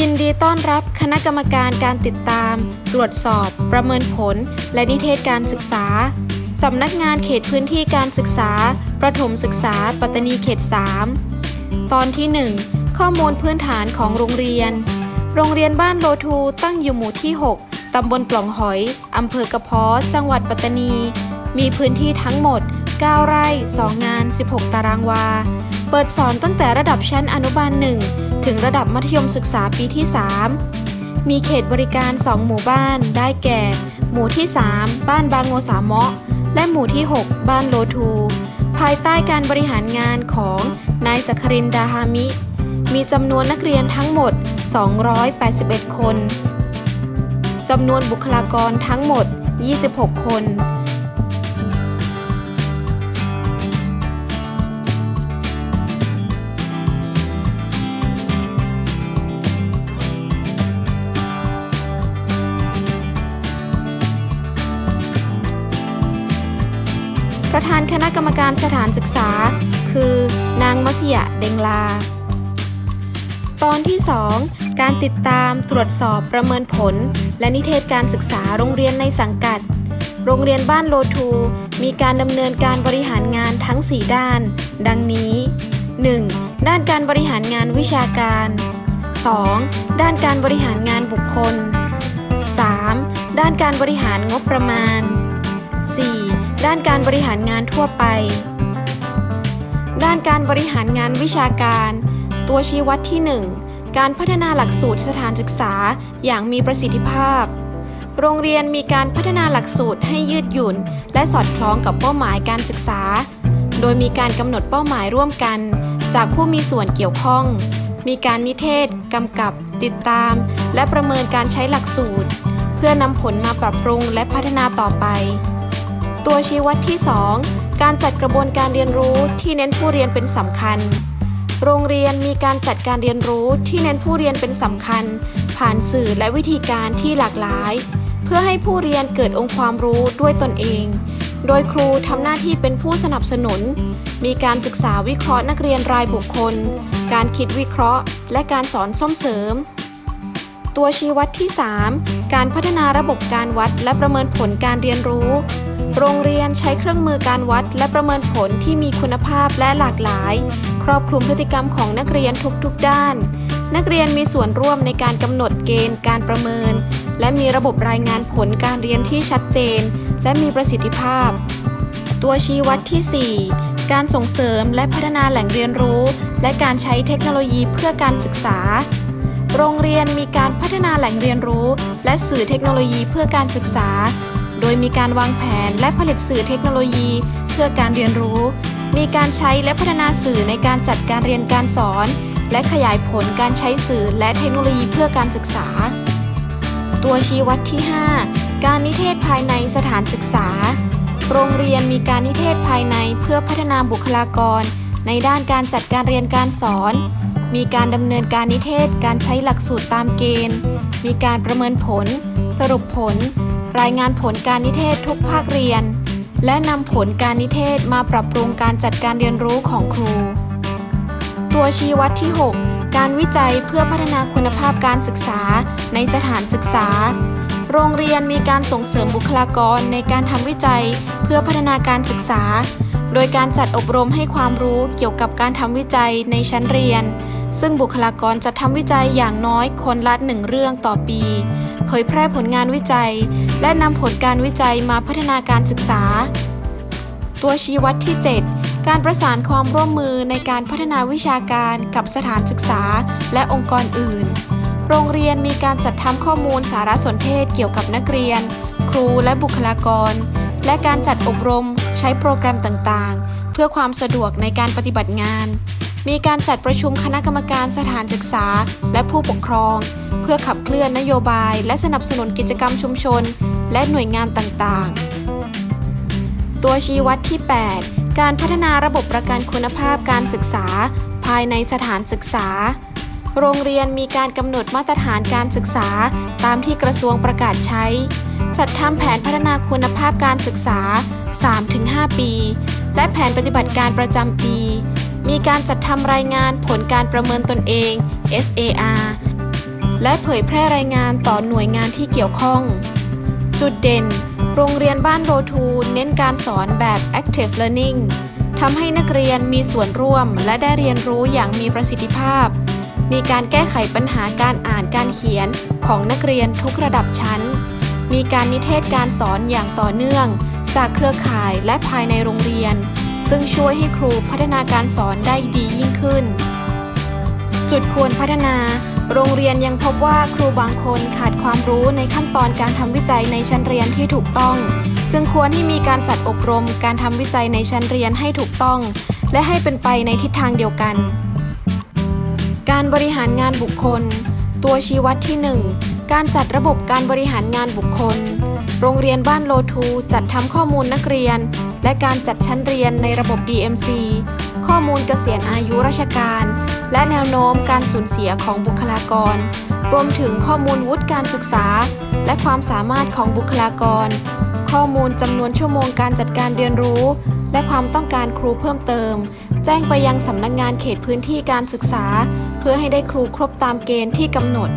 ยินดีต้อนรับคณะกรรมการการติดตาม ตรวจสอบ ประเมินผล และนิเทศการศึกษา สำนักงานเขตพื้นที่การศึกษา ประถมศึกษา ปัตตานีเขต 3 ตอนที่ 1 ข้อมูลพื้นฐานของโรงเรียน โรงเรียนบ้านโลทูตั้งอยู่หมู่ที่ 6 ตำบลปล่องหอย อำเภอกระเพาะจังหวัดปัตตานี มีพื้นที่ทั้งหมด 9 ไร่ 2 งาน 16 ตารางวา เปิดสอนตั้งแต่ระดับชั้นอนุบาล1ถึงระดับมัธยมศึกษาปีที่ 3 มีเขตบริการ 2 หมู่บ้านได้แก่ หมู่ที่ 3 บ้านบางโงสามะและหมู่ที่ 6 บ้านโลทู ภายใต้การบริหารงานของนายสัครินดาฮามิ มีจำนวนนักเรียนทั้งหมด 281 คนจำนวนบุคลากรทั้งหมด 26 คน ธานคณะกรรมการสถานศึกษา คือนางมัสยะเดงลา ตอนที่ 2 การติดตามตรวจสอบประเมินผล และนิเทศการศึกษาโรงเรียนในสังกัด โรงเรียนบ้านโลทู มีการดำเนินการบริหารงานทั้ง 4 ด้าน ดังนี้ 1. ด้านการบริหารงานวิชาการ 2. ด้านการบริหารงานบุคคล 3. ด้านการบริหารงบประมาณ 4. ด้านการบริหารงานทั่วไป ด้านการบริหารงานวิชาการ ตัวชี้วัดที่ 1 การพัฒนาหลักสูตรสถานศึกษาอย่างมีประสิทธิภาพ โรงเรียนมีการพัฒนาหลักสูตรให้ยืดหยุ่น และสอดคล้องกับเป้าหมายการศึกษา โดยมีการกำหนดเป้าหมายร่วมกัน จากผู้มีส่วนเกี่ยวข้อง มีการนิเทศกำกับ ติดตาม และประเมินการใช้หลักสูตร เพื่อนำผลมาปรับปรุงและพัฒนาต่อไป ตัวชี้วัดที่ 2 การจัดกระบวนการเรียนรู้ที่เน้นผู้เรียนเป็นสำคัญ โรงเรียนมีการจัดการเรียนรู้ที่เน้นผู้เรียนเป็นสำคัญ ผ่านสื่อและวิธีการที่หลากหลาย เพื่อให้ผู้เรียนเกิดองค์ความรู้ด้วยตนเอง โดยครูทำหน้าที่เป็นผู้สนับสนุน มีการศึกษาวิเคราะห์นักเรียนรายบุคคล การคิดวิเคราะห์ และการสอนส่งเสริมตัวชี้วัดที่ 3 การพัฒนาระบบการวัดและประเมินผลการเรียนรู้ โรงเรียนใช้เครื่องมือการวัดและประเมินผลที่มีคุณภาพและหลากหลาย ครอบคลุมพฤติกรรมของนักเรียนทุกๆด้าน นักเรียนมีส่วนร่วมในการกำหนดเกณฑ์การประเมิน และมีระบบรายงานผลการเรียนที่ชัดเจน และมีประสิทธิภาพ ตัวชี้วัดที่ 4 การส่งเสริมและพัฒนาแหล่งเรียนรู้ และการใช้เทคโนโลยีเพื่อการศึกษาโรงเรียนมีการพัฒนาแหล่งเรียนรู้ และสื่อเทคโนโลยีเพื่อการศึกษา โดยมีการวางแผนและผลิตสื่อเทคโนโลยี เพื่อการเรียนรู้ มีการใช้และพัฒนาสื่อในการจัดการเรียนการสอน และขยายผลการใช้สื่อและเทคโนโลยีเพื่อการศึกษา ตัวชี้วัดที่ 5 การนิเทศภายในสถานศึกษา โรงเรียนมีการนิเทศภายในเพื่อพัฒนาบุคลากร ในด้านการจัดการเรียนการสอน มีการดำเนินการนิเทศการใช้หลักสูตรตามเกณฑ์ มีการประเมินผล สรุปผล รายงานผลการนิเทศทุกภาคเรียน และนำผลการนิเทศมาปรับปรุงการจัดการเรียนรู้ของครู ตัวชี้วัดที่ 6 การวิจัยเพื่อพัฒนาคุณภาพการศึกษาในสถานศึกษา โรงเรียนมีการส่งเสริมบุคลากรในการทำวิจัยเพื่อพัฒนาการศึกษา โดยการจัดอบรมให้ความรู้เกี่ยวกับการทำวิจัยในชั้นเรียน ซึ่งบุคลากรจะทำวิจัยอย่างน้อยคนละหนึ่งเรื่องต่อปี เผยแพร่ผลงานวิจัย และนำผลการวิจัยมาพัฒนาการศึกษา ตัวชี้วัดที่ 7 การประสานความร่วมมือในการพัฒนาวิชาการกับสถานศึกษา และองค์กรอื่น โรงเรียนมีการจัดทำข้อมูลสารสนเทศเกี่ยวกับนักเรียน ครูและบุคลากร และการจัดอบรมใช้โปรแกรมต่างๆ เพื่อความสะดวกในการปฏิบัติงานมีการจัดประชุมคณะกรรมการสถานศึกษา และผู้ปกครอง เพื่อขับเคลื่อนนโยบาย และสนับสนุนกิจกรรมชุมชน และหน่วยงานต่างๆ ตัวชี้วัดที่ 8 การพัฒนาระบบประกันคุณภาพการศึกษา ภายในสถานศึกษา โรงเรียนมีการกำหนดมาตรฐานการศึกษา ตามที่กระทรวงประกาศใช้ จัดทำแผนพัฒนาคุณภาพการศึกษา 3-5 ปี และแผนปฏิบัติการประจำปีมีการจัดทำรายงานผลการประเมินตนเอง SAR และเผยแพร่รายงานต่อหน่วยงานที่เกี่ยวข้อง จุดเด่น โรงเรียนบ้านโรทูเน้นการสอนแบบ active learning ทำให้นักเรียนมีส่วนร่วมและได้เรียนรู้อย่างมีประสิทธิภาพ มีการแก้ไขปัญหาการอ่านการเขียนของนักเรียนทุกระดับชั้น มีการนิเทศการสอนอย่างต่อเนื่อง จากเครือข่ายและภายในโรงเรียน ซึ่งช่วยให้ครูพัฒนาการสอนได้ดียิ่งขึ้น จุดควรพัฒนา โรงเรียนยังพบว่าครูบางคนขาดความรู้ในขั้นตอนการทำวิจัยในชั้นเรียนที่ถูกต้อง จึงควรให้มีการจัดอบรมการทำวิจัยในชั้นเรียนให้ถูกต้อง และให้เป็นไปในทิศทางเดียวกัน การบริหารงานบุคคล ตัวชี้วัดที่ 1 การจัดระบบการบริหารงานบุคคล โรงเรียนบ้านโลทูจัดทำข้อมูลนักเรียน และการจัดชั้นเรียนในระบบ DMC ข้อมูลเกษียณอายุราชการ และแนวโน้มการสูญเสียของบุคลากร รวมถึงข้อมูลวุฒิการศึกษา และความสามารถของบุคลากร ข้อมูลจำนวนชั่วโมงการจัดการเรียนรู้ และความต้องการครูเพิ่มเติม แจ้งไปยังสำนักงานเขตพื้นที่การศึกษา เพื่อให้ได้ครูครบตามเกณฑ์ที่กำหนด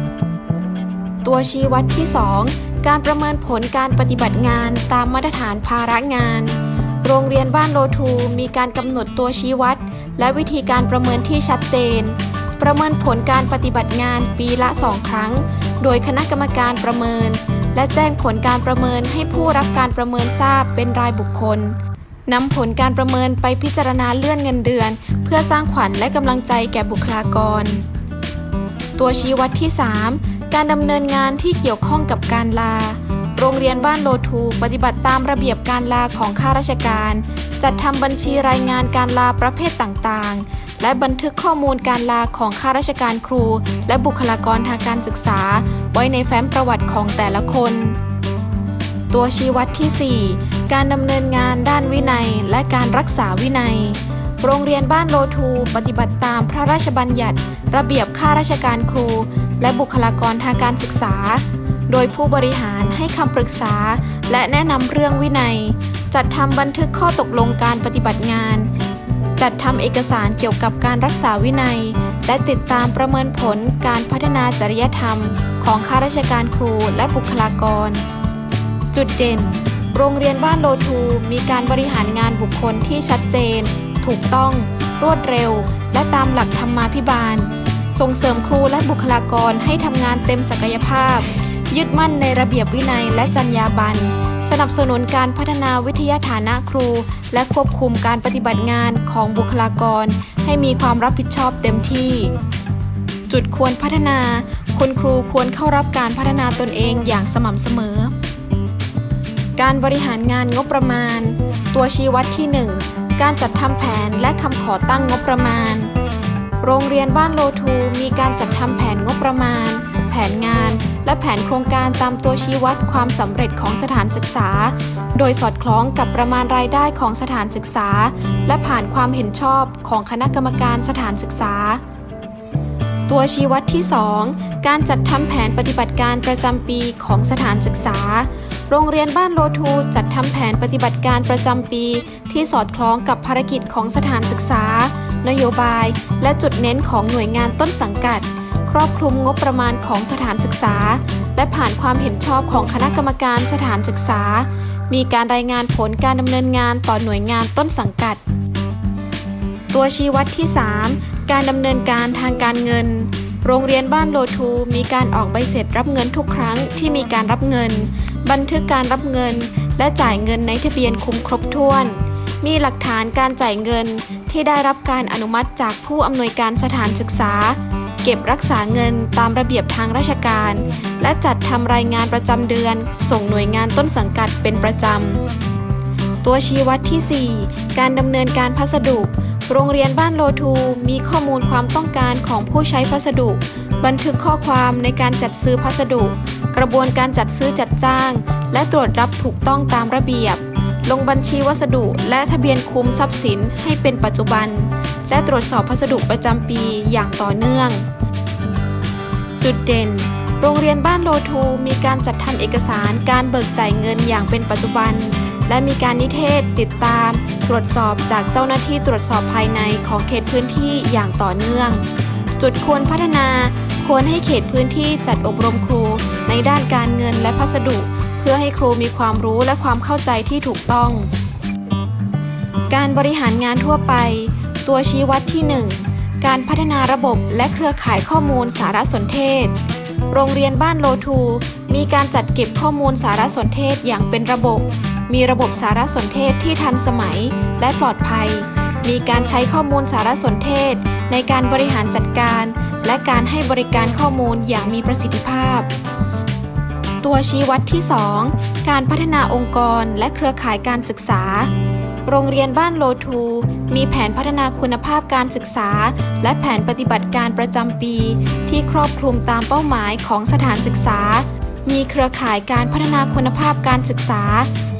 ตัวชี้วัดที่ 2 การประเมินผลการปฏิบัติงานตามมาตรฐานภาระงาน โรงเรียนบ้านโลทูมีการกำหนดตัวชี้วัด และวิธีการประเมินที่ชัดเจน ประเมินผลการปฏิบัติงานปีละ2ครั้ง โดยคณะกรรมการประเมิน และแจ้งผลการประเมินให้ผู้รับการประเมินทราบเป็นรายบุคคลนำผลการประเมินไปพิจารณาเลื่อนเงินเดือน เพื่อสร้างขวัญและกำลังใจแก่บุคลากร ตัวชี้วัดที่ 3 การดำเนินงานที่เกี่ยวข้องกับการลา โรงเรียนบ้านโลทูปฏิบัติตามระเบียบการลาของข้าราชการ จัดทำบัญชีรายงานการลาประเภทต่างๆ และบันทึกข้อมูลการลาของข้าราชการครู และบุคลากรทางการศึกษา ไว้ในแฟ้มประวัติของแต่ละคน ตัวชี้วัดที่ 4 การดำเนินงานด้านวินัย และการรักษาวินัย โรงเรียนบ้านโลทู ปฏิบัติตามพระราชบัญญัติ ระเบียบข้าราชการครู และบุคลากรทางการศึกษา โดยผู้บริหารให้คำปรึกษา และแนะนำเรื่องวินัย จัดทำบันทึกข้อตกลงการปฏิบัติงาน จัดทำเอกสารเกี่ยวกับการรักษาวินัย และติดตามประเมินผลการพัฒนาจริยธรรม ของข้าราชการครูและบุคลากร จุดเด่น โรงเรียนบ้านโลทูมีการบริหารงานบุคคลที่ชัดเจน ถูกต้อง รวดเร็ว และตามหลักธรรมาภิบาล ส่งเสริมครูและบุคลากรให้ทำงานเต็มศักยภาพ ยึดมั่นในระเบียบวินัยและจรรยาบรรณ สนับสนุนการพัฒนาวิทยาฐานะครู และควบคุมการปฏิบัติงานของบุคลากร ให้มีความรับผิดชอบเต็มที่ จุดควรพัฒนา คุณครูควรเข้ารับการพัฒนาตนเองอย่างสม่ำเสมอ การบริหารงานงบประมาณ ตัวชี้วัดที่ 1 การจัดทำแผนและคำขอตั้งงบประมาณ โรงเรียนบ้านโลทูมีการจัดทำแผนงบประมาณ แผนงาน และแผนโครงการตามตัวชี้วัดความสำเร็จของสถานศึกษา โดยสอดคล้องกับประมาณรายได้ของสถานศึกษา และผ่านความเห็นชอบของคณะกรรมการสถานศึกษา ตัวชี้วัดที่ 2 การจัดทำแผนปฏิบัติการประจำปีของสถานศึกษา โรงเรียนบ้านโลทูจัดทำแผนปฏิบัติการประจำปี ที่สอดคล้องกับภารกิจของสถานศึกษา นโยบาย และจุดเน้นของหน่วยงานต้นสังกัด ครอบคลุมงบประมาณของสถานศึกษา และผ่านความเห็นชอบของคณะกรรมการสถานศึกษา มีการรายงานผลการดำเนินงานต่อหน่วยงานต้นสังกัด ตัวชี้วัดที่ 3 การดำเนินการทางการเงิน โรงเรียนบ้านโลทูมีการออกใบเสร็จรับเงินทุกครั้งที่มีการรับเงิน บันทึกการรับเงิน และจ่ายเงินในทะเบียนคุ้มครบถ้วนมีหลักฐานการจ่ายเงินที่ได้รับการอนุมัติจากผู้อำนวยการสถานศึกษา เก็บรักษาเงินตามระเบียบทางราชการ และจัดทำรายงานประจำเดือน ส่งหน่วยงานต้นสังกัดเป็นประจำ ตัวชี้วัดที่ 4 การดำเนินการพัสดุ โรงเรียนบ้านโลทูมีข้อมูลความต้องการของผู้ใช้พัสดุ บันทึกข้อความในการจัดซื้อพัสดุ กระบวนการจัดซื้อจัดจ้าง และตรวจรับถูกต้องตามระเบียบ ลงบัญชีวัสดุ และทะเบียนคุมทรัพย์สินให้เป็นปัจจุบัน และตรวจสอบพัสดุประจำปีอย่างต่อเนื่อง จุดเด่น โรงเรียนบ้านโลทูมีการจัดทำเอกสารการเบิกจ่ายเงินอย่างเป็นปัจจุบัน และมีการนิเทศติดตาม ตรวจสอบจากเจ้าหน้าที่ตรวจสอบภายในของเขตพื้นที่อย่างต่อเนื่อง จุดควรพัฒนาควรให้เขตพื้นที่จัดอบรมครู ในด้านการเงินและพัสดุ เพื่อให้ครูมีความรู้และความเข้าใจที่ถูกต้อง การบริหารงานทั่วไป ตัวชี้วัดที่ 1 การพัฒนาระบบและเครือข่ายข้อมูลสารสนเทศ โรงเรียนบ้านโลทู มีการจัดเก็บข้อมูลสารสนเทศอย่างเป็นระบบ มีระบบสารสนเทศที่ทันสมัยและปลอดภัย มีการใช้ข้อมูลสารสนเทศ ในการบริหารจัดการ และการให้บริการข้อมูลอย่างมีประสิทธิภาพ ตัวชี้วัดที่ 2 การพัฒนาองค์กรและเครือข่ายการศึกษา โรงเรียนบ้านโลทู มีแผนพัฒนาคุณภาพการศึกษา และแผนปฏิบัติการประจำปี ที่ครอบคลุมตามเป้าหมายของสถานศึกษา มีเครือข่ายการพัฒนาคุณภาพการศึกษา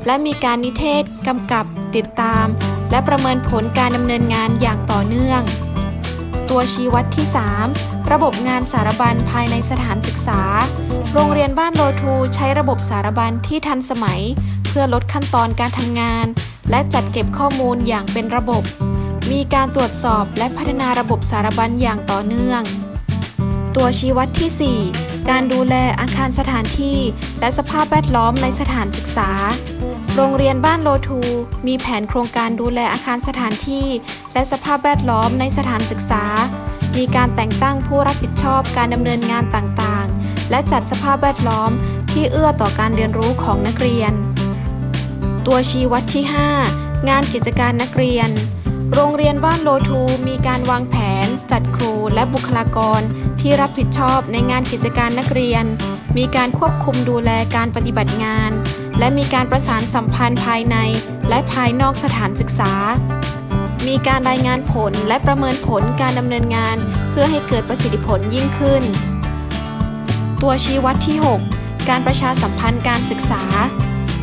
และมีการนิเทศ กำกับ ติดตาม และประเมินผลการดำเนินงานอย่างต่อเนื่อง ตัวชี้วัดที่ 3 ระบบงานสารบัญภายในสถานศึกษา โรงเรียนบ้านโลทูใช้ระบบสารบัญที่ทันสมัย เพื่อลดขั้นตอนการทำงาน และจัดเก็บข้อมูลอย่างเป็นระบบ มีการตรวจสอบและพัฒนาระบบสารบัญอย่างต่อเนื่อง ตัวชี้วัดที่ 4 การดูแลอาคารสถานที่ และสภาพแวดล้อมในสถานศึกษา โรงเรียนบ้านโลทู มีแผนโครงการดูแลอาคารสถานที่ และสภาพแวดล้อมในสถานศึกษา มีการแต่งตั้งผู้รับผิดชอบการดำเนินงานต่างๆ และจัดสภาพแวดล้อมที่เอื้อต่อการเรียนรู้ของนักเรียน ตัวชี้วัดที่ 5 งานกิจการนักเรียน โรงเรียนบ้านโลทูมีการวางแผน จัดครูและบุคลากร ที่รับผิดชอบในงานกิจการนักเรียน มีการควบคุมดูแลการปฏิบัติงาน และมีการประสานสัมพันธ์ภายใน และภายนอกสถานศึกษา มีการรายงานผลและประเมินผลการดำเนินงาน เพื่อให้เกิดประสิทธิผลยิ่งขึ้น ตัวชี้วัดที่ 6 การประชาสัมพันธ์การศึกษา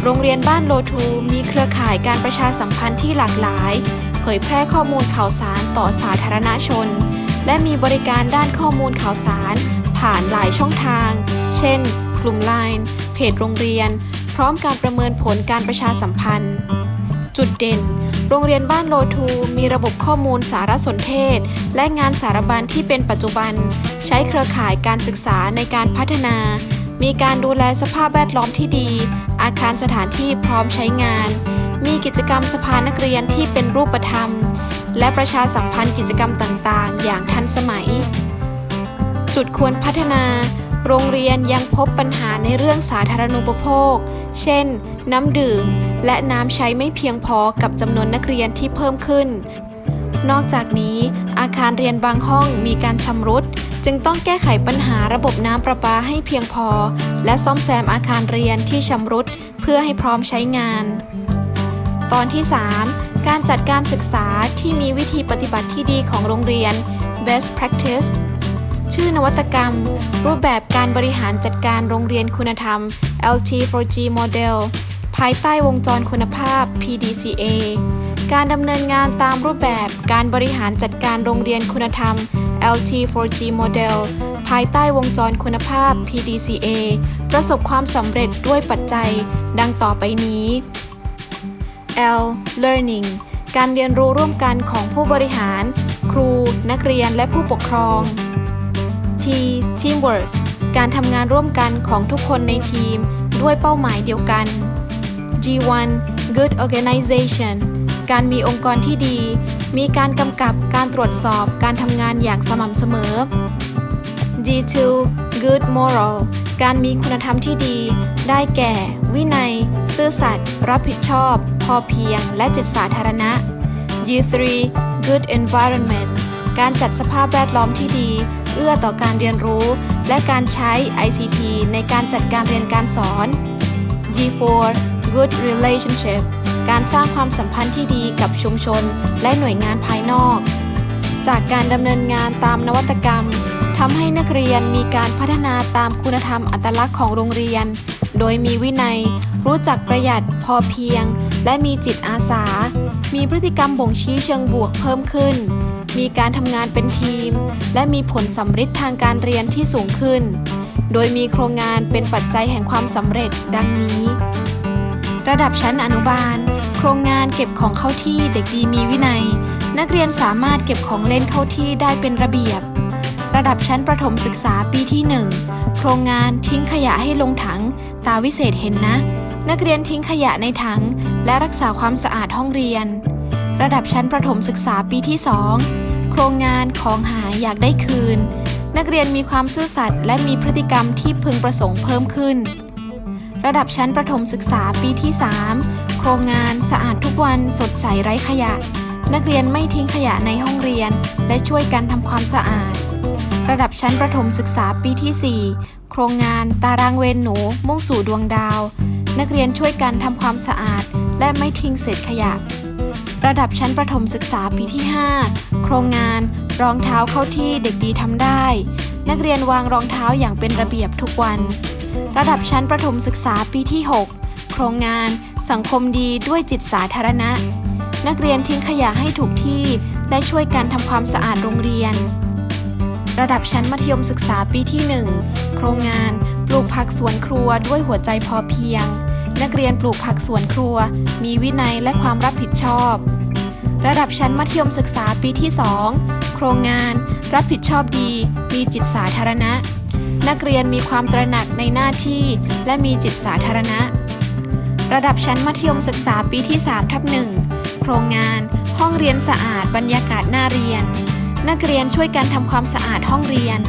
โรงเรียนบ้านโลทูมีเครือข่ายการประชาสัมพันธ์ที่หลากหลาย เผยแพร่ข้อมูลข่าวสารต่อสาธารณชน และมีบริการด้านข้อมูลข่าวสาร ผ่านหลายช่องทาง เช่น กลุ่มไลน์เพจโรงเรียน พร้อมการประเมินผลการประชาสัมพันธ์ จุดเด่น โรงเรียนบ้านโลทูมีระบบข้อมูลสารสนเทศ และงานสารบัญที่เป็นปัจจุบัน ใช้เครือข่ายการศึกษาในการพัฒนา มีการดูแลสภาพแวดล้อมที่ดี อาคารสถานที่พร้อมใช้งาน มีกิจกรรมสภานักเรียนที่เป็นรูปธรรม และประชาสัมพันธ์กิจกรรมต่างๆ อย่างทันสมัย จุดควรพัฒนา โรงเรียนยังพบปัญหาในเรื่องสาธารณูปโภค เช่น น้ำดื่ม และน้ำใช้ไม่เพียงพอกับจำนวนนักเรียนที่เพิ่มขึ้นนอกจากนี้อาคารเรียนบางห้องมีการชำรุด จึงต้องแก้ไขปัญหาระบบน้ำประปาให้เพียงพอ และซ่อมแซมอาคารเรียนที่ชำรุดเพื่อให้พร้อมใช้งาน ตอนที่ 3 การจัดการศึกษาที่มีวิธีปฏิบัติที่ดีของโรงเรียน best practice ชื่อนวัตกรรม รูปแบบการบริหารจัดการโรงเรียนคุณธรรม LT4G Model ภายใต้วงจรคุณภาพ PDCA การดำเนินงานตามรูปแบบการบริหารจัดการโรงเรียนคุณธรรม LT4G Model ภายใต้วงจรคุณภาพ PDCA ประสบความสำเร็จด้วยปัจจัย ดังต่อไปนี้ L Learning การเรียนรู้ร่วมกันของผู้บริหาร ครู นักเรียนและผู้ปกครอง T Teamwork การทำงานร่วมกันของทุกคนในทีม ด้วยเป้าหมายเดียวกัน G1 Good Organization การมีองค์กรที่ดี มีการกำกับการตรวจสอบการทำงานอย่างสม่ำเสมอ D2 Good Moral การมีคุณธรรมที่ดี ได้แก่ วินัย ซื่อสัตย์ รับผิดชอบ พอเพียง และจิตสาธารณะ G3 Good Environment การจัดสภาพแวดล้อมที่ดี เอื้อต่อการเรียนรู้ และการใช้ ICT ในการจัดการเรียนการสอน G4 Good Relationship การสร้างความสัมพันธ์ที่ดีกับชุมชน และหน่วยงานภายนอก จากการดำเนินงานตามนวัตกรรมทำให้นักเรียนมีการพัฒนาตามคุณธรรมอัตลักษณ์ของโรงเรียน โดยมีวินัย รู้จักประหยัดพอเพียง และมีจิตอาสา มีพฤติกรรมบ่งชี้เชิงบวกเพิ่มขึ้น มีการทำงานเป็นทีม และมีผลสำฤทธิ์ทางการเรียนที่สูงขึ้น โดยมีโครงงานเป็นปัจจัยแห่งความสำเร็จดังนี้ ระดับชั้นอนุบาล โครงงานเก็บของเข้าที่เด็กดีมีวินัย นักเรียนสามารถเก็บของเล่นเข้าที่ได้เป็นระเบียบ ระดับชั้นประถมศึกษาปีที่ 1 โครงงานทิ้งขยะให้ลงถัง ตาวิเศษเห็นนะ นักเรียนทิ้งขยะในถัง และรักษาความสะอาดห้องเรียน ระดับชั้นประถมศึกษาปีที่ 2 โครงงานของหายอยากได้คืน นักเรียนมีความซื่อสัตย์และมีพฤติกรรมที่พึงประสงค์เพิ่มขึ้น ระดับชั้นประถมศึกษาปีที่ 3 โครงงานสะอาดทุกวันสดใสไร้ขยะ นักเรียนไม่ทิ้งขยะในห้องเรียน และช่วยกันทำความสะอาด ระดับชั้นประถมศึกษาปีที่ 4 โครงงานตารางเวรหนู มุ่งสู่ดวงดาว นักเรียนช่วยกันทำความสะอาด และไม่ทิ้งเศษขยะ ระดับชั้นประถมศึกษาปีที่ 5 โครงงานรองเท้าเข้าที่เด็กดีทำได้ นักเรียนวางรองเท้าอย่างเป็นระเบียบทุกวัน ระดับชั้นประถมศึกษาปีที่ 6 โครงงาน สังคมดีด้วยจิตสาธารณะ นักเรียนทิ้งขยะให้ถูกที่ และช่วยกันทำความสะอาดโรงเรียน ระดับชั้นมัธยมศึกษาปีที่ 1 โครงงาน ปลูกผักสวนครัวด้วยหัวใจพอเพียง นักเรียนปลูกผักสวนครัว มีวินัยและความรับผิดชอบ ระดับชั้นมัธยมศึกษาปีที่ 2 โครงงาน รับผิดชอบดี มีจิตสาธารณะ นักเรียนมีความตระหนักในหน้าที่ และมีจิตสาธารณะ ระดับชั้นมัธยมศึกษาปีที่3ทับ1โครงงาน ห้องเรียนสะอาดบรรยากาศน่าเรียน นักเรียนช่วยกันทำความสะอาดห้องเรียน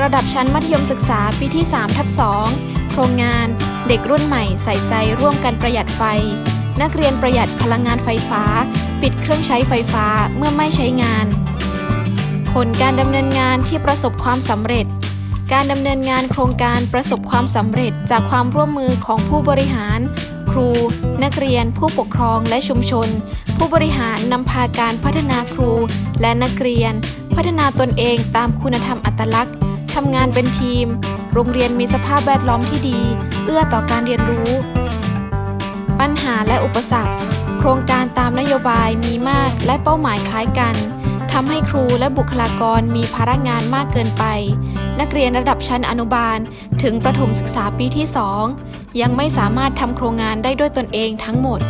ระดับชั้นมัธยมศึกษาปีที่3ทับ2โครงงาน เด็กรุ่นใหม่ใส่ใจร่วมกันประหยัดไฟ นักเรียนประหยัดพลังงานไฟฟ้า ปิดเครื่องใช้ไฟฟ้าเมื่อไม่ใช้งานผลการดำเนินงานที่ประสบความสำเร็จ การดำเนินงานโครงการประสบความสำเร็จจากความร่วมมือของผู้บริหาร ครู นักเรียน ผู้ปกครองและชุมชน ผู้บริหารนำพาการพัฒนาครูและนักเรียน พัฒนาตนเองตามคุณธรรมอัตลักษณ์ทำงานเป็นทีม โรงเรียนมีสภาพแวดล้อมที่ดี เอื้อต่อการเรียนรู้ ปัญหาและอุปสรรค โครงการตามนโยบายมีมากและเป้าหมายคล้ายกันทำให้ครูและบุคลากรมีภาระงานมากเกินไป นักเรียนระดับชั้นอนุบาล ถึงประถมศึกษาปีที่ 2 ยังไม่สามารถทำโครงงานได้ด้วยตนเองทั้งหมด